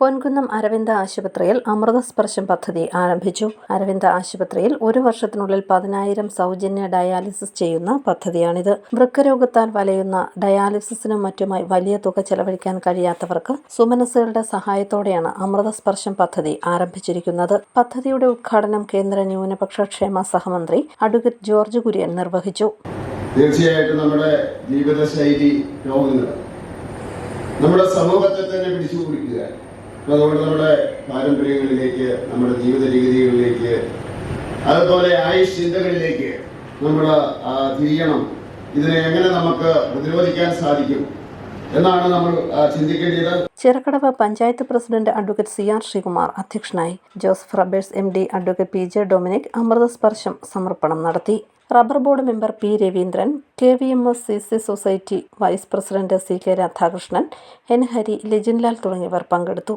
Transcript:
പൊൻകുന്നം അരവിന്ദ ആശുപത്രിയിൽ അമൃതസ്പർശം പദ്ധതി ആരംഭിച്ചു. അരവിന്ദ ആശുപത്രിയിൽ ഒരു വർഷത്തിനുള്ളിൽ പതിനായിരം സൗജന്യ ഡയാലിസിസ് ചെയ്യുന്ന പദ്ധതിയാണിത്. വൃക്കരോഗത്താൽ വലയുന്ന ഡയാലിസിസിനും മറ്റുമായി വലിയ തുക ചെലവഴിക്കാൻ കഴിയാത്തവർക്ക് സുമനസ്സുകളുടെ സഹായത്തോടെയാണ് അമൃതസ്പർശം പദ്ധതി ആരംഭിച്ചിരിക്കുന്നത്. പദ്ധതിയുടെ ഉദ്ഘാടനം കേന്ദ്ര ന്യൂനപക്ഷ ക്ഷേമ സഹമന്ത്രി അഡ്വക്കേറ്റ് ജോർജ് കുര്യൻ നിർവഹിച്ചു. തീർച്ചയായിട്ടും നമ്മുടെ ജീവിതശൈലി രോഗങ്ങൾ നമ്മുടെ സമൂഹത്തെ തന്നെ പിടിച്ചു കുടിക്കുക അപ്പൊ അതുകൊണ്ട് നമ്മുടെ പാരമ്പര്യങ്ങളിലേക്ക് നമ്മുടെ ജീവിത രീതികളിലേക്ക് അതുപോലെ ആയുഷ് ചിന്തകളിലേക്ക് നമ്മൾ തിരിയണം. ഇതിനെ എങ്ങനെ നമുക്ക് പ്രതിരോധിക്കാൻ സാധിക്കും എന്നാണ് നമ്മൾ ചിന്തിക്കേണ്ടത്. Chirakkadavu panchayat president advocate C R Sreekumar അധ്യക്ഷനായി Joseph rubbers M D advocate P J Dominic അമൃതസ്പർശം സമർപ്പണം നടത്തി. Rubber board member P Raveendran K V M S C C society vice president C K Radhakrishnan N Hari Lijinlal തുടങ്ങിയവർ പങ്കെടുത്തു.